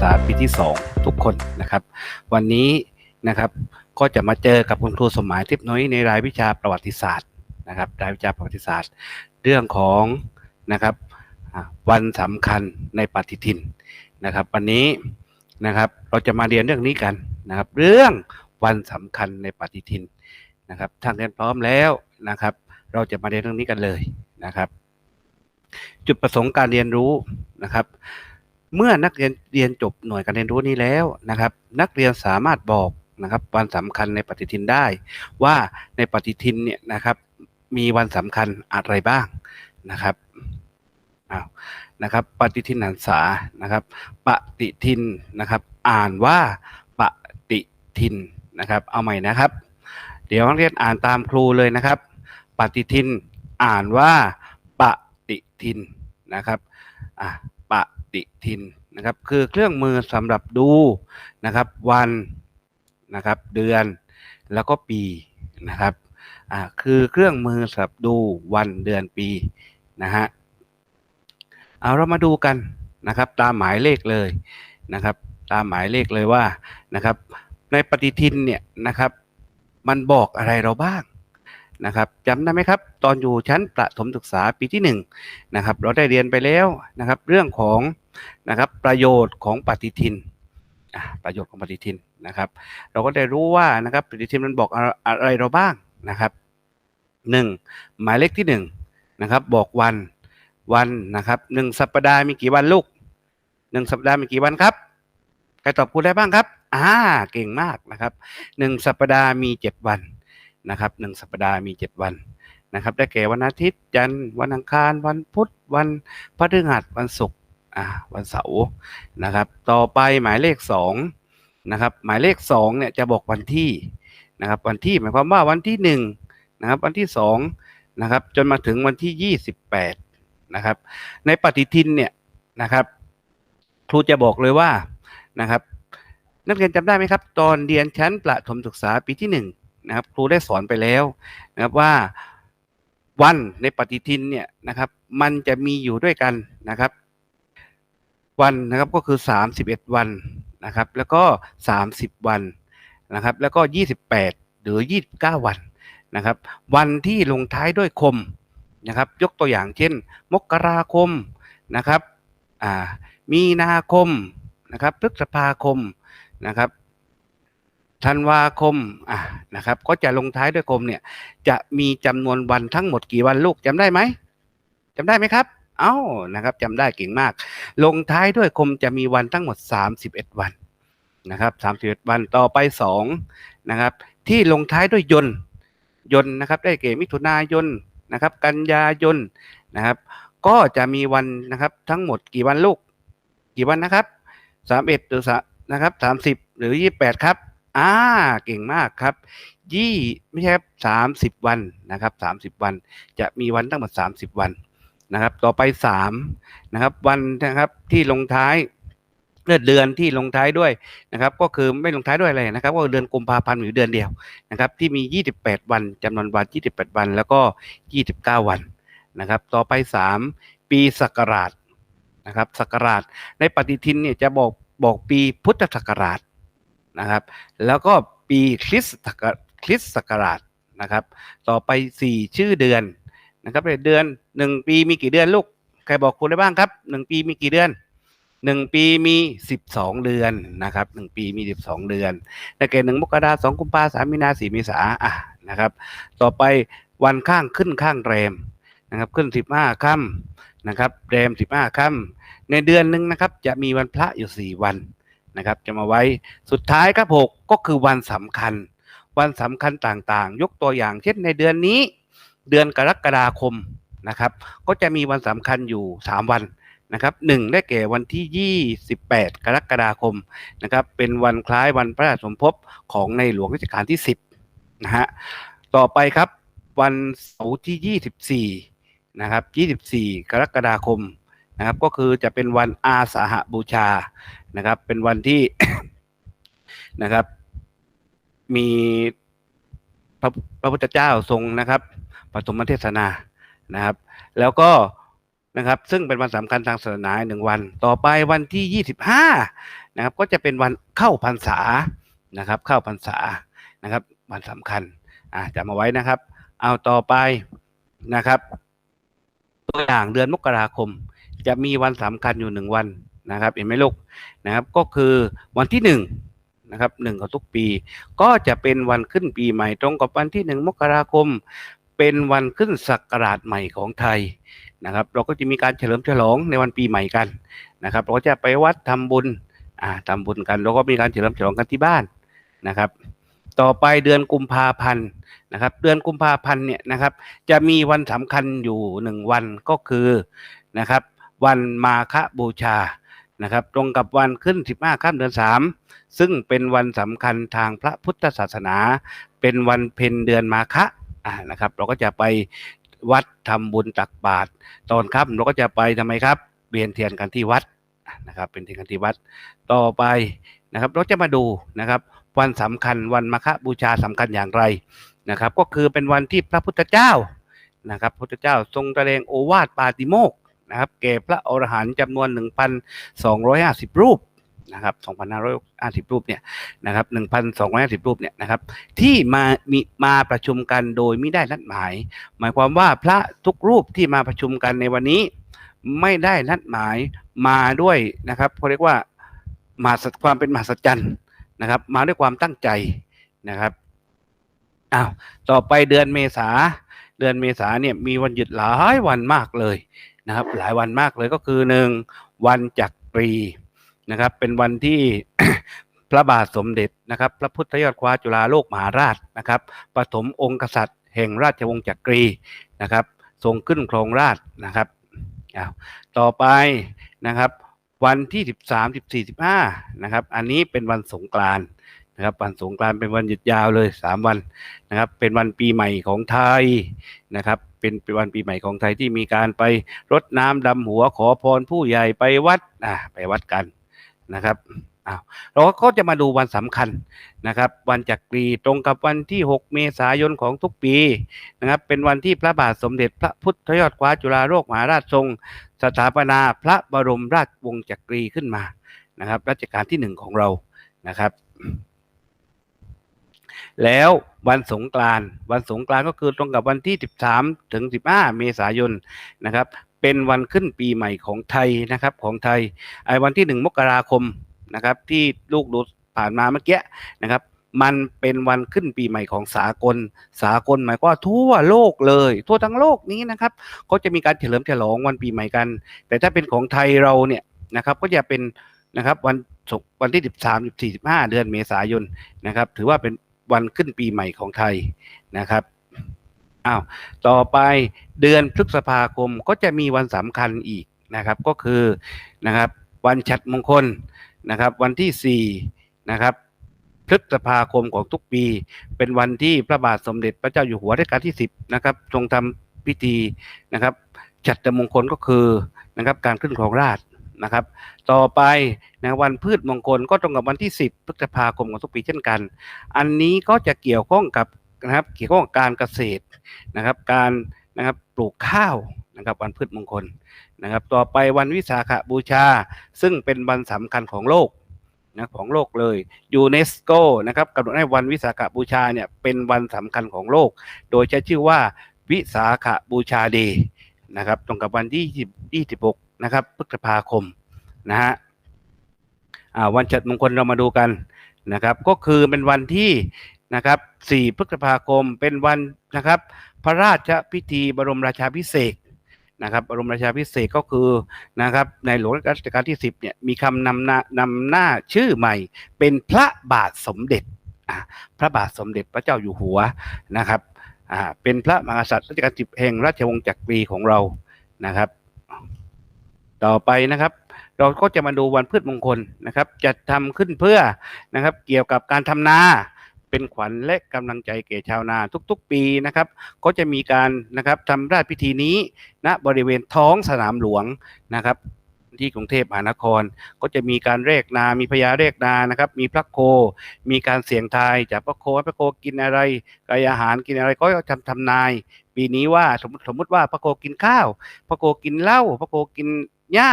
ษาปีที่ 2 ทุกคนนะครับ วันนี้นะครับก็จะมาเจอกับคุณครูสมหมายทิพน้อยในรายวิชาประวัติศาสตร์นะครับ รายวิชาประวัติศาสตร์ เรื่องของนะครับวันสำคัญในปฏิทินนะครับ วันนี้นะครับเราจะมาเรียนเรื่องนี้กันนะครับ เรื่องวันสำคัญในปฏิทินนะครับถ้าเรียนพร้อมแล้วนะครับ เราจะมาเรียนเรื่องนี้กันเลยนะครับ จุดประสงค์การเรียนรู้นะครับ เมื่อนักเรียนเรียนจบหน่วยการเรียนรู้นี้แล้วนะครับ นักเรียนสามารถบอกนะครับวันสำคัญในปฏิทินได้ ว่าในปฏิทินเนี่ยนะครับมีวันสำคัญอะไรบ้างนะครับอ้าวนะครับ ปฏิทินหันษานะครับ ปฏิทินนะครับ อ่านว่าปฏิทินนะครับ เอาใหม่นะครับ เดี๋ยวนักเรียนอ่านตามครูเลยนะครับ ปฏิทินอ่านว่าปฏิทินนะครับอะ ฏิทินนะครับ คือเครื่องมือสำหรับดูนะครับวันนะครับเดือนแล้วก็ปีนะครับอ่าคือเครื่องมือสำหรับดูวันเดือนปีนะฮะเอาเรามาดูกันนะครับตามหมายเลขเลยนะครับ ตามหมายเลขเลยว่านะครับ ในปฏิทินเนี่ยนะครับ มันบอกอะไรเราบ้างนะครับจำได้ไหมครับ ตอนอยู่ชั้นประถมศึกษาปีที่หนึ่งนะครับเราได้เรียนไปแล้วนะครับ เรื่องของ นะครับ ประโยชน์ของปฏิทินประโยชน์ของปฏิทินนะครับ เราก็ได้รู้ว่านะครับปฏิทินมันบอกอะไรเราบ้างนะครับหนึ่งหมายเลขที่หนึ่งนะครับบอกวันวันนะครับหนึ่งสัปดาห์มีกี่วันลูกหนึ่งสัปดาห์มีกี่วันครับใครตอบครูได้บ้างครับอ่าเก่งมากนะครับหนึ่งสัปดาห์มีเจ็ดวันนะครับหนึ่งสัปดาห์มีเจ็ดวันนะครับ ได้แก่วันอาทิตย์จันทร์วันอังคารวันพุธวันพฤหัสวันศุกร์ อ่าวันเสาร์นะครับ ต่อไปหมายเลขสองนะครับหมายเลขสองเนี่ยจะบอกวันที่นะครับวันที่หมายความว่าวันที่หนึ่งนะครับวันที่สองนะครับจนมาถึงวันที่ยี่สิบแปดนะครับในปฏิทินเนี่ยนะครับครูจะบอกเลยว่านะครับนักเรียนจำได้ไหมครับ ตอนเรียนชั้นประถมศึกษาปีที่หนึ่งนะครับครูได้สอนไปแล้วนะครับว่าวันในปฏิทินเนี่ยนะครับมันจะมีอยู่ด้วยกันนะครับ วันนะครับก็คือ 31 วันนะครับ แล้วก็ 30 วันนะครับ แล้วก็ 28 หรือ 29 วันนะครับ วันที่ลงท้ายด้วยคมนะครับ ยกตัวอย่างเช่น มกราคมนะครับมีนาคมนะครับพฤษภาคมนะครับธันวาคมอะนะครับ ก็จะลงท้ายด้วยคมเนี่ย จะมีจำนวนวันทั้งหมดกี่วันลูกจำได้ไหมจำได้ไหมครับ เอ้านะครับจำได้เก่งมาก ลงท้ายด้วยคมจะมีวันทั้งหมด 31 วันนะครับ31 วันต่อไป2นะครับที่ลงท้ายด้วยยนยนนะครับได้เก่มิถุนายนนะครับ กันยายนนะครับ ก็จะมีวันนะครับทั้งหมดกี่วันลูก กี่วันนะครับ 31หรือสะนะครับ 30 หรือ 28 ครับอ่าเก่งมากครับยี่ไม่ใช่ครับ30วันนะครับ30วัน จะมีวันทั้งหมด30วัน นะครับ ต่อไป3นะครับ วันนะครับที่ลงท้ายเลือดเดือนที่ลงท้ายด้วยนะครับ ก็คือไม่ลงท้ายด้วยอะไรนะครับ ก็เดือนกุมภาพันธ์หรือเดือนเดียวนะครับ ที่มี 28 วันจำนวนวัน 28 วัน แล้วก็ 29 วันนะครับ ต่อไป 3 ปีศักราชนะครับศักราชในปฏิทินเนี่ยจะบอกบอกปีพุทธศักราชนะครับ แล้วก็ปีคริสต์ศกคริสต์ศักราชนะครับ ต่อไป 4 ชื่อเดือน นะครับเดือน1ปีมีกี่เดือนลูกใครบอกคุณได้บ้างครับ1ปีมีกี่เดือน1ปีมี12เดือนนะครับ1ปีมี12เดือนได้แก่1มกราคม2กุมภาพันธ์3มีนา4เมษาอะนะครับ ต่อไปวันข้างขึ้นข้างแรมนะครับ ขึ้น15ค่ำนะครับแรม15ค่ำในเดือนหนึ่งนะครับ จะมีวันพระอยู่4วันนะครับ จะมาไว้สุดท้ายครับ6ก็คือวันสำคัญ วันสำคัญต่างๆ ยกตัวอย่างเช่นในเดือนนี้ เดือนกรกฎาคมนะครับ ก็จะมีวันสำคัญอยู่ 3 วันนะครับหนึ่งได้แก่วันที่ 28 กรกฎาคมนะครับ เป็นวันคล้ายวันพระราชสมภพของในหลวงรัชกาลที่ 10นะฮะต่อไปครับวันเสาร์ที่ 24 นะครับ 24 กรกฎาคมนะครับก็คือจะเป็นวันอาสาหบูชานะครับ เป็นวันที่นะครับ มีพระพระพุทธเจ้าทรงนะครับ ปฐมเทศนานะครับ แล้วก็นะครับซึ่งเป็นวันสำคัญทางศาสนาหนึ่งวัน ต่อไปวันที่ยี่สิบห้านะครับก็จะเป็นวันเข้าพรรษานะครับ เข้าพรรษานะครับ วันสำคัญอ่าจำเอาไว้นะครับ เอาต่อไปนะครับ ตัวอย่างเดือนมกราคม จะมีวันสำคัญอยู่หนึ่งวันนะครับเห็นไหมลูกนะครับ ก็คือวันที่หนึ่งนะครับหนึ่งของทุกปี ก็จะเป็นวันขึ้นปีใหม่ตรงกับวันที่หนึ่งมกราคม เป็นวันขึ้นศักราชใหม่ของไทยนะครับ เราก็จะมีการเฉลิมฉลองในวันปีใหม่กันนะครับ เราก็จะไปวัดทำบุญอ่าทำบุญกันแล้วก็มีการเฉลิมฉลองกันที่บ้านนะครับ ต่อไปเดือนกุมภาพันธ์นะครับ เดือนกุมภาพันธ์เนี่ยนะครับ จะมีวันสำคัญอยู่หนึ่งวันก็คือนะครับ วันมาฆบูชานะครับ ตรงกับวันขึ้น 15ค่ำเดือน 3 ซึ่งเป็นวันสำคัญทางพระพุทธศาสนา เป็นวันเพ็ญเดือนมาฆะ นะครับ เราก็จะไปวัดทำบุญตักบาตรตอนค่ำเราก็จะไปทำไมครับเวียนเทียนกันที่วัดนะครับเป็นเทียนกันที่วัดต่อไปนะครับ เราจะมาดูนะครับ วันสำคัญวันมาฆบูชาสำคัญอย่างไรนะครับ ก็คือเป็นวันที่พระพุทธเจ้านะครับพระพุทธเจ้าทรงแสดงโอวาทปาติโมกนะครับแก่พระอรหันต์จำนวน 1,250 รูป นะครับ2,550 รูปเนี่ยนะครับ1,250 รูปเนี่ยนะครับที่มามีมาประชุมกันโดยไม่ได้นัดหมาย หมายความว่าพระทุกรูปที่มาประชุมกันในวันนี้ ไม่ได้นัดหมายมาด้วยนะครับเขาเรียกว่ามาสัความเป็นมหัศจรรย์นะครับ มาด้วยความตั้งใจนะครับอ้าวต่อไปเดือนเมษาเดือนเมษาเนี่ยมีวันหยุดหลายวันมากเลยนะครับ หลายวันมากเลยก็คือหนึ่งวันจักรี นะครับ เป็นวันที่พระบาทสมเด็จนะครับ พระพุทธยอดฟ้าจุฬาโลกมหาราชนะครับปฐมองค์กษัตริย์ แห่งราชวงศ์จักรีนะครับ ทรงขึ้นครองราชนะครับอ้าต่อไปนะครับ วันที่ 13 14 15นะครับ อันนี้เป็นวันสงกรานต์นะครับวันสงกรานต์เป็นวันหยุดยาวเลย 3 วันนะครับ เป็นวันปีใหม่ของไทยนะครับ เป็นเป็นวันปีใหม่ของไทยที่มีการไปรดน้ำดำหัวขอพรผู้ใหญ่ไปวัดอ่าไปวัดกัน นะครับอ้าวเราก็จะมาดูวันสำคัญนะครับ วันจักรีตรงกับวันที่ 6 เมษายนของทุกปีนะครับ เป็นวันที่พระบาทสมเด็จพระพุทธยอดฟ้าจุฬาโลกมหาราชทรง สถาปนาพระบรมราชวงศ์จักรีขึ้นมานะครับ รัชกาลที่หนึ่งของเรานะครับ แล้ววันสงกรานต์วันสงกรานต์ก็คือตรงกับวันที่ 13 ถึง 15 เมษายนนะครับ เป็นวันขึ้นปีใหม่ของไทยนะครับของไทยไอ้วันที่1มกราคมนะครับที่ลูกดูผ่านมาเมื่อกี้นะครับมันเป็นวันขึ้นปีใหม่ของสากล สากลหมายความว่าทั่วโลกเลย ทั่วทั้งโลกนี้นะครับเขาจะมีการเฉลิมฉลองวันปีใหม่กัน แต่ถ้าเป็นของไทยเราเนี่ยนะครับก็จะเป็นนะครับวันศุกร์วันที่ 13 14 15 เดือนเมษายนนะครับถือว่าเป็นวันขึ้นปีใหม่ของไทยนะครับ อ้าวต่อไปเดือนพฤษภาคมก็จะมีวันสำคัญอีกนะครับก็คือนะครับวันฉัตรมงคลนะครับวันที่4นะครับพฤษภาคมของทุกปี เป็นวันที่พระบาทสมเด็จพระเจ้าอยู่หัวรัชกาลที่ 10นะครับทรงทำพิธีนะครับฉัตรมงคลก็คือนะครับการขึ้นครองราชนะครับ ต่อไปนะวันพืชมงคลก็ตรงกับวันที่ 10พฤษภาคมของทุกปีเช่นกัน อันนี้ก็จะเกี่ยวข้องกับ นะครับ เกี่ยวข้องกับการเกษตรนะครับ การนะครับปลูกข้าวนะครับวันพืชมงคลนะครับ ต่อไปวันวิสาขบูชา ซึ่งเป็นวันสำคัญของโลกนะของโลกเลยยูเนสโกนะครับกำหนดให้วันวิสาขบูชาเนี่ยเป็นวันสำคัญของโลก โดยใช้ชื่อว่าวิสาขบูชาเดย์นะครับตรงกับวันที่26นะครับพฤษภาคมนะฮะวันจัดมงคลเรามาดูกันนะครับ ก็คือเป็นวันที่ นะครับ4พฤษภาคมเป็นวันนะครับ พระราชพิธีบรมราชาภิเศษนะครับบรมราชาภิเศษก็คือนะครับในหลวงรัชกาลที่ 10เนี่ยมีคำนำหน้านำหน้าชื่อใหม่ เป็นพระบาทสมเด็จพระบาทสมเด็จพระเจ้าอยู่หัวนะครับอ่าเป็นพระมหากษัตริย์รัชกาลที่10แห่งราชวงศ์จักรีของเรานะครับ ต่อไปนะครับ เราก็จะมาดูวันพืชมงคลนะครับจะทำขึ้นเพื่อนะครับเกี่ยวกับการทำนา เป็นขวัญและกำลังใจแก่ชาวนาทุกๆ ปีนะครับ ก็จะมีการนะครับทำราชพิธีนี้ณบริเวณท้องสนามหลวงนะครับที่กรุงเทพมหานคร ก็จะมีการเรียกนา มีพญาเรียกนานะครับ มีพระโค มีการเสี่ยงทายจากพระโคพระโคกินอะไรกายอาหารกินอะไรก็ทำทำนาย ปีนี้ว่าสมมติสมมติว่าพระโคกินข้าว พระโคกินเหล้าพระโคกินหญ้า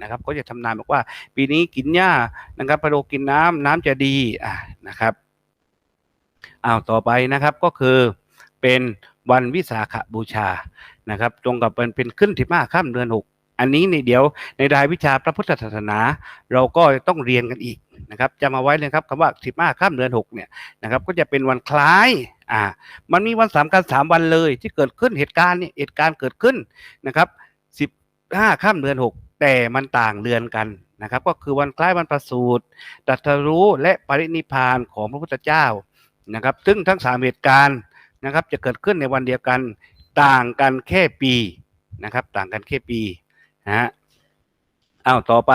นะครับ ก็จะทำนายบอกว่า ปีนี้กินหญ้านะครับ พระโลกินน้ำน้ำจะดีอ่านะครับ อ้าวต่อไปนะครับก็คือเป็นวันวิสาขบูชานะครับ ตรงกับเป็นเป็นขึ้นที่มาข้ามเดือนหกอันนี้ในเดี๋ยวในรายวิชาพระพุทธศาสนา เราก็ต้องเรียนกันอีกนะครับจำเอาไว้เลยครับคำว่าสิบห้าข้ามเดือนหกเนี่ยนะครับก็จะเป็นวันคล้ายอ่ามันมีวันสามกันสามวันเลยที่เกิดขึ้นเหตุการณ์เนี่ยเหตุการณ์เกิดขึ้นนะครับสิบห้าข้ามเดือนหกแต่มันต่างเดือนกันนะครับ ก็คือวันคล้ายวันประสูติตรัสรู้และปรินิพานของพระพุทธเจ้า นะครับ ซึ่งทั้งสามเหตุการณ์นะครับจะเกิดขึ้นในวันเดียวกันต่างกันแค่ปีนะครับ ต่างกันแค่ปีนะฮะอ้าวต่อไป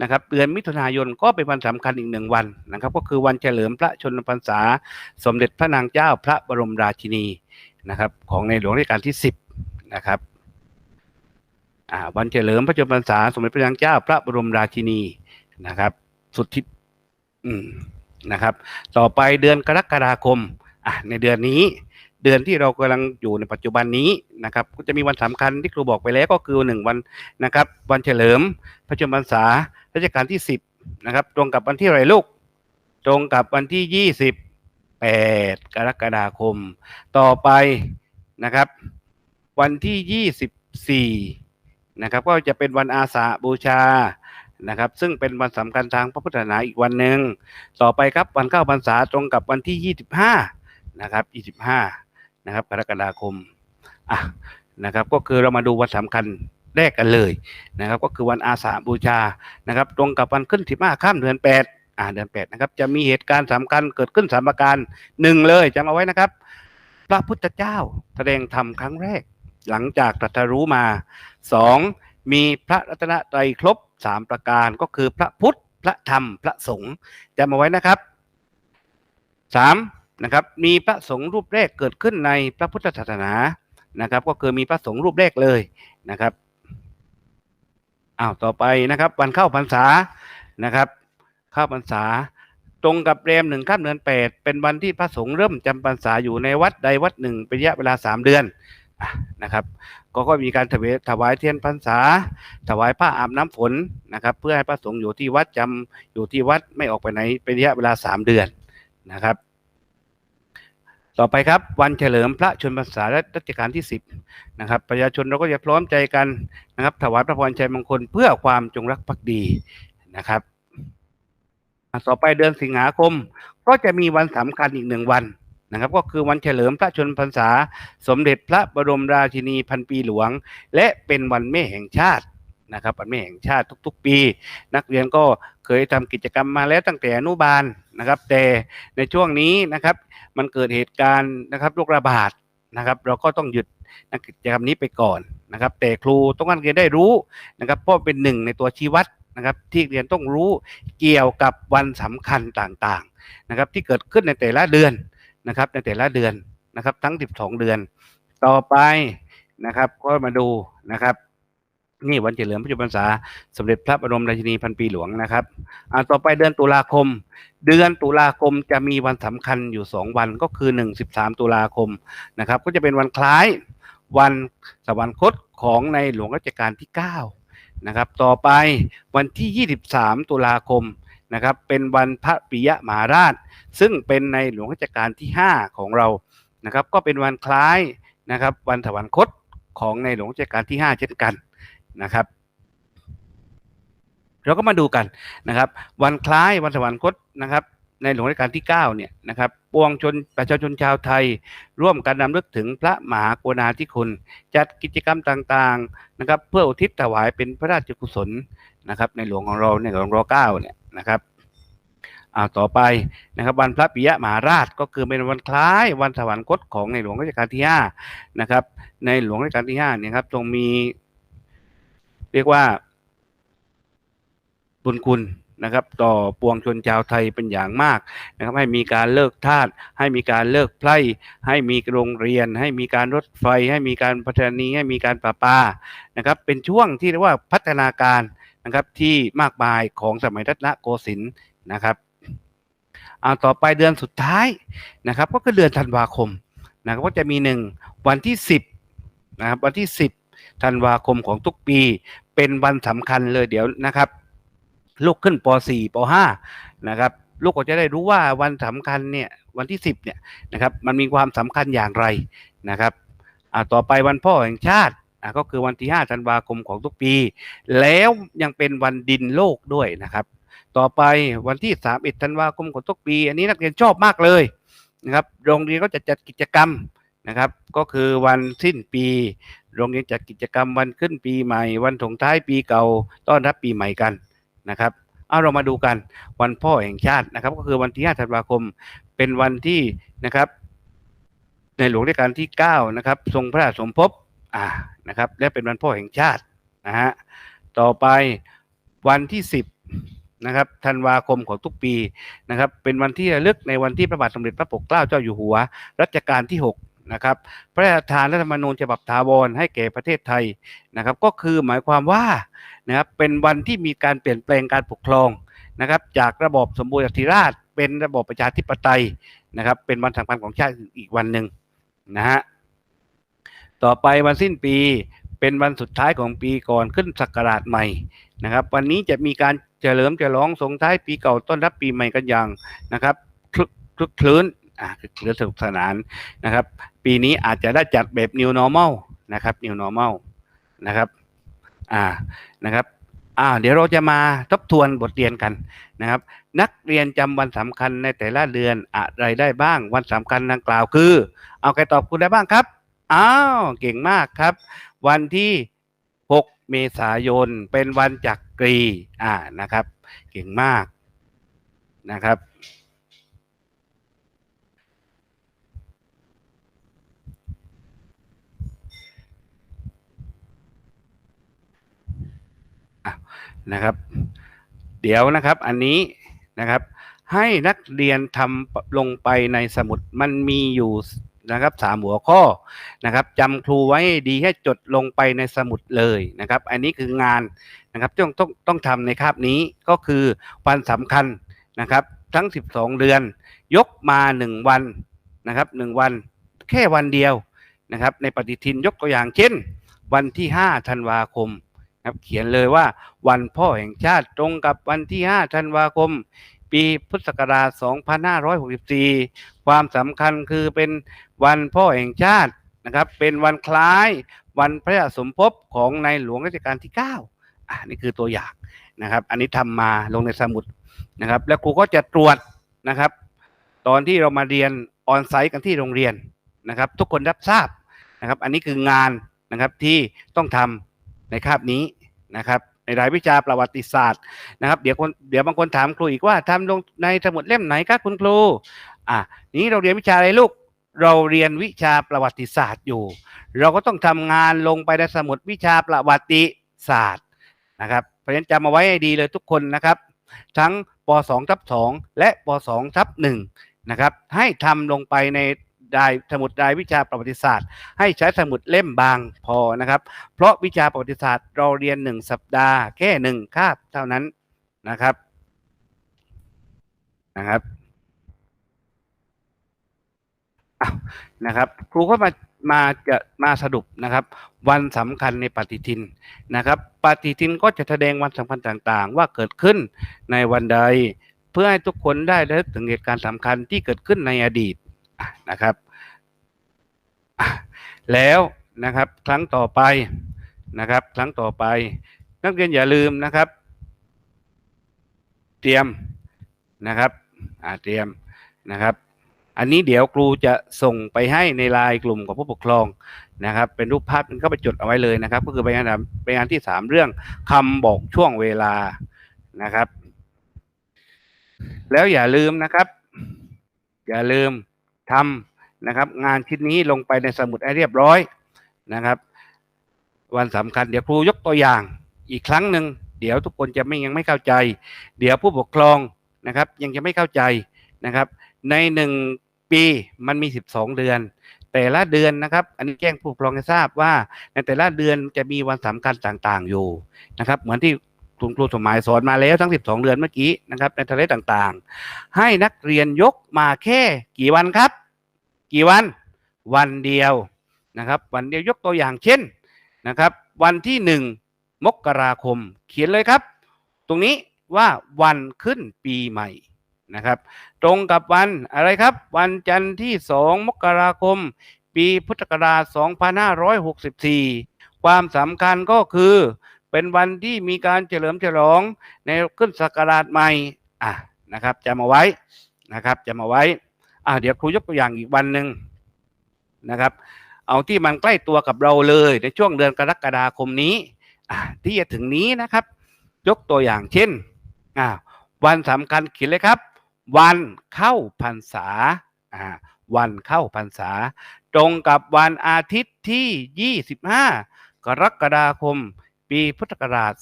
นะครับเดือนมิถุนายนก็เป็นวันสำคัญอีกหนึ่งวันนะครับ ก็คือวันเฉลิมพระชนมพรรษา สมเด็จพระนางเจ้าพระบรมราชินีนะครับ ของในหลวงรัชกาลที่สิบนะครับอ่าวันเฉลิมพระชนมพรรษา สมเด็จพระนางเจ้าพระบรมราชินีนะครับ สุดที่อืม นะครับ ต่อไปเดือนกรกฎาคมอะในเดือนนี้ เดือนที่เรากำลังอยู่ในปัจจุบันนี้นะครับก็จะมีวันสำคัญที่ครูบอกไปแล้วก็คือหนึ่งวันนะครับ วันเฉลิมพระชนมพรรษารัชกาลที่สิบนะครับ ตรงกับวันที่ไรลูก ตรงกับวันที่ยี่สิบ8กรกฎาคม ต่อไปนะครับ วันที่ 24นะครับก็จะเป็นวันอาสาบูชา นะครับ ซึ่งเป็นวันสำคัญทางพระพุทธศาสนาอีกวันหนึ่งต่อไปครับวันเข้าพรรษาตรงกับวันที่ 25นะครับ25นะครับกรกฎาคมอะนะครับ ก็คือเรามาดูวันสำคัญแรกกันเลยนะครับ ก็คือวันอาสาบูชานะครับ ตรงกับวันขึ้น 15ข้ามเดือน 8 อ่าเดือนแปดนะครับ จะมีเหตุการณ์สำคัญเกิดขึ้นสามประการหนึ่งเลยจำเอาไว้นะครับ พระพุทธเจ้าแสดงธรรมครั้งแรก หลังจากตรัสรู้มาสองมีพระรัตนตรัยครบ สามประการก็คือพระพุทธ พระธรรม พระสงฆ์จำเอาไว้นะครับสามนะครับ มีพระสงฆ์รูปแรกเกิดขึ้นในพระพุทธศาสนานะครับ ก็คือมีพระสงฆ์รูปแรกเลยนะครับอ้าวต่อไปนะครับ วันเข้าพรรษานะครับ เข้าพรรษาตรงกับเรมหนึ่งข้ามเดือนแปดเป็นวันที่พระสงฆ์เริ่มจำพรรษาอยู่ในวัดใดวัดหนึ่งเป็นระยะเวลาสามเดือน นะครับก็ก็มีการถวายถวายเทียนพรรษา ถวายผ้าอาบน้ำฝนนะครับ เพื่อให้พระสงฆ์อยู่ที่วัดจำอยู่ที่วัดไม่ออกไปไหนเป็นระยะเวลาสามเดือนนะครับ ต่อไปครับวันเฉลิมพระชนมพรรษาและรัชกาลที่สิบนะครับประชาชนเราก็จะพร้อมใจกันนะครับ ถวายพระพรชัยมงคลเพื่อความจงรักภักดีนะครับ ต่อไปเดือนสิงหาคมก็จะมีวันสำคัญอีกหนึ่งวัน นะครับก็คือวันเฉลิมพระชนพรรษา สมเด็จพระบรมราชินีพันปีหลวง และเป็นวันแม่แห่งชาตินะครับวันแม่แห่งชาติทุก ๆ ปี นักเรียนก็เคยทำกิจกรรมมาแล้วตั้งแต่อนุบาลนะครับ แต่ในช่วงนี้นะครับมันเกิดเหตุการณ์นะครับโรคระบาดนะครับ เราก็ต้องหยุดกิจกรรมนี้ไปก่อนนะครับ แต่ครูต้องการเรียนได้รู้นะครับเพราะเป็นหนึ่งในตัวชี้วัดนะครับ ที่เรียนต้องรู้เกี่ยวกับวันสำคัญต่างๆนะครับ ที่เกิดขึ้นในแต่ละเดือน นะครับในแต่ละเดือนนะครับ ทั้ง 12 เดือน ต่อไปนะครับ ก็มาดูนะครับ นี่วันเฉลิมพระชนมพรรษาสมเด็จพระบรมราชินีพันปีหลวงนะครับอ่าต่อไปเดือนตุลาคม เดือนตุลาคมจะมีวันสำคัญอยู่สองวันก็คือหนึ่งสิบสามตุลาคมนะครับ ก็จะเป็นวันคล้ายวันสวรรคตของในหลวงรัชกาลที่เก้านะครับ ต่อไปวันที่ยี่สิบสามตุลาคม นะครับเป็นวันพระปิยมหาราช ซึ่งเป็นในหลวงรัชกาลที่ห้าของเรานะครับก็เป็นวันคล้ายนะครับวันสวรรคตของในหลวงรัชกาลที่ห้าเช่นกันนะครับ เราก็มาดูกันนะครับ วันคล้ายวันสวรรคตนะครับในหลวงรัชกาลที่9เนี่ยนะครับปวงชนประชาชนชาวไทย ร่วมกันนำลึกถึงพระมหากรุณาธิคุณ จัดกิจกรรมต่างๆนะครับเพื่ออุทิศถวายเป็นพระราชกุศล นะครับ ในหลวงของเราในหลวงรอเก้าเนี่ยนะครับอ่าต่อไปนะครับ วันพระปิยมหาราชก็คือเป็นวันคล้ายวันสวรรคตของในหลวงรัชกาลที่5นะครับ ในหลวงรัชกาลที่5เนี่ยครับทรงมี เรียกว่าบุญคุณนะครับ ต่อปวงชนชาวไทยเป็นอย่างมากนะครับ ให้มีการเลิกทาสให้มีการเลิกไพร่ให้มีโรงเรียน ให้มีการรถไฟ ให้มีการพัฒนีให้มีการประปานะครับ เป็นช่วงที่เรียกว่าพัฒนาการ นะครับที่มากมายของสมัยรัตนโกสินทร์นะครับเอาต่อไปเดือนสุดท้ายนะครับ ก็คือเดือนธันวาคมนะครับก็จะมีหนึ่งวันที่สิบนะครับวันที่สิบธันวาคมของทุกปีเป็นวันสำคัญเลยเดี๋ยวนะครับ ลูกขึ้นป .4 ป .5 นะครับลูกก็จะได้รู้ว่าวันสำคัญเนี่ยวันที่ 10เนี่ยนะครับมันมีความสำคัญอย่างไรนะครับอ่าต่อไปวันพ่อแห่งชาติ อ่าก็คือวันที่ 5 ธันวาคมของทุกปี แล้วยังเป็นวันดินโลกด้วยนะครับ ต่อไปวันที่ 31 ธันวาคมของทุกปี อันนี้นักเรียนชอบมากเลยนะครับ โรงเรียนก็จะจัดกิจกรรมนะครับ ก็คือวันสิ้นปี โรงเรียนจัดกิจกรรมวันขึ้นปีใหม่ วันส่งท้ายปีเก่า ต้อนรับปีใหม่กันนะครับเอาเรามาดูกันวันพ่อแห่งชาตินะครับ ก็คือวันที่5ธันวาคมเป็นวันที่นะครับ ในหลวงรัชกาลที่9นะครับ ทรงพระราชสมภพ อ่านะครับและเป็นวันพ่อแห่งชาตินะฮะต่อไปวันที่ 10นะครับธันวาคมของทุกปีนะครับเป็นวันที่ระลึกในวันที่พระบาทสมเด็จพระปกเกล้าเจ้าอยู่หัว รัชกาลที่ 6 นะครับ พระราชทานรัฐธรรมนูญฉบับถาวรให้แก่ประเทศไทยนะครับ ก็คือหมายความว่านะครับเป็นวันที่มีการเปลี่ยนแปลงการปกครองนะครับ จากระบอบสมบูรณาธิราช เป็นระบอบประชาธิปไตยนะครับ เป็นวันสำคัญของชาติอีกวันหนึ่งนะฮะ ต่อไปวันสิ้นปีเป็นวันสุดท้ายของปีก่อนขึ้นศักราชใหม่นะครับ วันนี้จะมีการเฉลิมฉลองส่งท้ายปีเก่าต้อนรับปีใหม่กันอย่างนะครับคลึกคลึกคลื้นอ่าคลึกคลื้นสนุกสนานนะครับ ปีนี้อาจจะได้จัดแบบ new normal นะครับ new normal นะครับอ่านะครับอ่าเดี๋ยวเราจะมาทบทวนบทเรียนกันนะครับ นักเรียนจำวันสำคัญในแต่ละเดือนอะไรได้บ้างวันสำคัญดังกล่าวคือ เอาใครตอบคุณได้บ้างครับ อ้าวเก่งมากครับ วันที่ 6 เมษายนเป็นวันจักรีอ่านะครับ เก่งมากนะครับ นะครับ เดี๋ยวนะครับอันนี้นะครับให้นักเรียนทำลงไปในสมุดมันมีอยู่ นะครับสามหัวข้อนะครับจำครูไว้ดีให้จดลงไปในสมุดเลยนะครับ อันนี้คืองานนะครับต้องต้องต้องทำในคาบนี้ก็คือวันสำคัญนะครับ ทั้ง 12 เดือน ยกมา 1 วันนะครับ1วันแค่วันเดียวนะครับ ในปฏิทินยกตัวอย่างเช่น วันที่5ธันวาคมครับเขียนเลยว่าวันพ่อแห่งชาติตรงกับวันที่ 5 ธันวาคม ปีพุทธศักราช 2564 ความสำคัญคือเป็น วันพ่อแห่งชาตินะครับ เป็นวันคล้ายวันพระสมภพของในหลวงรัชกาลที่9อ่านี่คือตัวอย่างนะครับ อันนี้ทำมาลงในสมุดนะครับ แล้วครูก็จะตรวจนะครับ ตอนที่เรามาเรียนออนไซต์กันที่โรงเรียนนะครับ ทุกคนรับทราบนะครับ อันนี้คืองานนะครับที่ต้องทำในคาบนี้นะครับ ในรายวิชาประวัติศาสตร์นะครับ เดี๋ยวคนเดี๋ยวบางคนถามครูอีกว่าทำลงในสมุดเล่มไหนครับคุณครูอะนี้เราเรียนวิชาอะไรลูก เราเรียนวิชาประวัติศาสตร์อยู่ เราก็ต้องทำงานลงไปในสมุดวิชาประวัติศาสตร์นะครับเพราะฉะนั้นจำเอาไว้ให้ดีเลยทุกคนนะครับ ทั้งป .2 ทับ2และป .2 ทับ1นะครับให้ทำลงไปในรายสมุดรายวิชาประวัติศาสตร์ ให้ใช้สมุดเล่มบางพอนะครับ เพราะวิชาประวัติศาสตร์เราเรียนหนึ่งสัปดาห์แค่หนึ่งคาบเท่านั้นนะครับนะครับ นะครับครูก็มามาจะมาสรุปนะครับ วันสำคัญในปฏิทินนะครับ ปฏิทินก็จะแสดงวันสำคัญต่างๆ ว่าเกิดขึ้นในวันใด เพื่อให้ทุกคนได้ระลึกถึงเหตุการณ์สำคัญที่เกิดขึ้นในอดีตนะครับแล้วนะครับครั้งต่อไปนะครับ ครั้งต่อไป นักเรียนอย่าลืมนะครับ เตรียมนะครับอาเตรียมนะครับ อันนี้เดี๋ยวครูจะส่งไปให้ในไลน์กลุ่มของผู้ปกครองนะครับ เป็นรูปภาพมันเข้าไปจดเอาไว้เลยนะครับ ก็คือไปงานไปงานที่สามเรื่องคำบอกช่วงเวลานะครับ แล้วอย่าลืมนะครับ อย่าลืมทำนะครับ งานชิ้นนี้ลงไปในสมุดให้เรียบร้อยนะครับ วันสำคัญเดี๋ยวครูยกตัวอย่างอีกครั้งหนึ่งเดี๋ยวทุกคนจะไม่ยังไม่เข้าใจ เดี๋ยวผู้ปกครองนะครับ ยังจะไม่เข้าใจนะครับ ในหนึ่ง ปีมันมี 12 เดือน แต่ละเดือนนะครับ อันนี้แจ้งผู้ปกครองให้ทราบว่าในแต่ละเดือนจะมีวันสำคัญต่างๆอยู่นะครับ เหมือนที่คุณครูสมหมายสอนมาแล้วทั้ง 12 เดือนเมื่อกี้นะครับ ในทะเลต่างๆ ให้นักเรียนยกมาแค่กี่วันครับ กี่วัน วันเดียวนะครับ วันเดียวยกตัวอย่างเช่นนะครับ วันที่หนึ่งมกราคม เขียนเลยครับ ตรงนี้ว่าวันขึ้นปีใหม่ นะครับ ตรงกับวันอะไรครับ วันจันทร์ที่ 2 มกราคม ปีพุทธศักราช 2564 ความสำคัญก็คือ เป็นวันที่มีการเฉลิมฉลองในขึ้นศักราชใหม่อะนะครับจำเอาไว้นะครับจำเอาไว้อะเดี๋ยวครูยกตัวอย่างอีกวันหนึ่งนะครับ เอาที่มันใกล้ตัวกับเราเลยในช่วงเดือนกรกฎาคมนี้ที่จะถึงนี้นะครับ ยกตัวอย่างเช่นอ่าวันสำคัญขียนเลยครับ วันเข้าพรรษาอ่าวันเข้าพรรษา ตรงกับวันอาทิตย์ที่ 25 กรกฎาคม ปีพุทธศักราช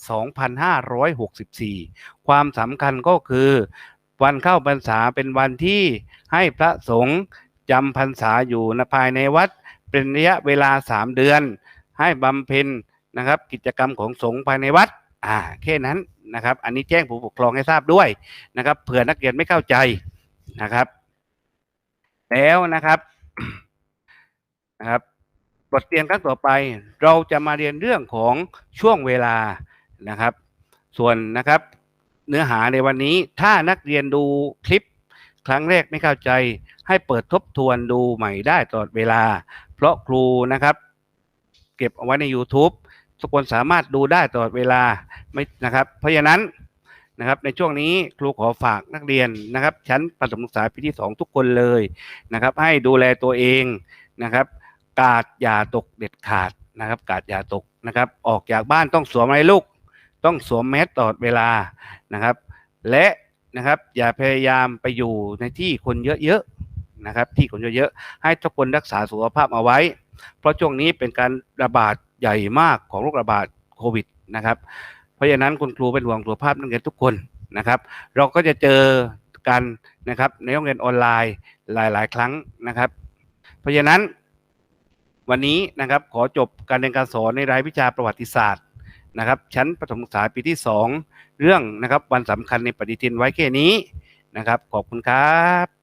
2564 ความสำคัญก็คือ วันเข้าพรรษาเป็นวันที่ให้พระสงฆ์จำพรรษาอยู่ณภายในวัดเป็นระยะเวลา 3 เดือน ให้บำเพ็ญนะครับ กิจกรรมของสงฆ์ภายในวัด อ่า แค่นั้น นะครับ อันนี้แจ้งผู้ปกครองให้ทราบด้วยนะครับเผื่อนักเรียนไม่เข้าใจนะครับ แล้วนะครับนะครับบทเรียนครั้งต่อไปเราจะมาเรียนเรื่องของช่วงเวลานะครับ ส่วนนะครับเนื้อหาในวันนี้ถ้านักเรียนดูคลิปครั้งแรกไม่เข้าใจ ให้เปิดทบทวนดูใหม่ได้ตลอดเวลา เพราะครูนะครับ เก็บเอาไว้ใน YouTube ทุกคนสามารถดูได้ตลอดเวลาไม่นะครับ เพราะฉะนั้นนะครับในช่วงนี้ครูขอฝากนักเรียนนะครับ ชั้นประถมศึกษาปีที่ 2 ทุกคนเลยนะครับ ให้ดูแลตัวเองนะครับ กาดอย่าตกเด็ดขาดนะครับ กาดอย่าตกนะครับ ออกจากบ้านต้องสวมอะไรลูก ต้องสวมแมสตลอดเวลานะครับ และนะครับอย่าพยายามไปอยู่ในที่คนเยอะๆนะครับ ที่คนเยอะๆให้ทุกคนรักษาสุขภาพเอาไว้ เพราะช่วงนี้เป็นการระบาดใหญ่มากของโรคระบาดโควิดนะครับ เพราะฉะนั้นคุณครูเป็นห่วงสุขภาพนักเรียนทุกคนนะครับ เราก็จะเจอกันนะครับในห้องเรียนออนไลน์หลาย ๆ ครั้งนะครับ เพราะฉะนั้นวันนี้นะครับขอจบการเรียนการสอนในรายวิชาประวัติศาสตร์นะครับ ชั้นประถมศึกษาปีที่ 2 เรื่องนะครับวันสำคัญในปฏิทินไว้แค่นี้นะครับ ขอบคุณครับ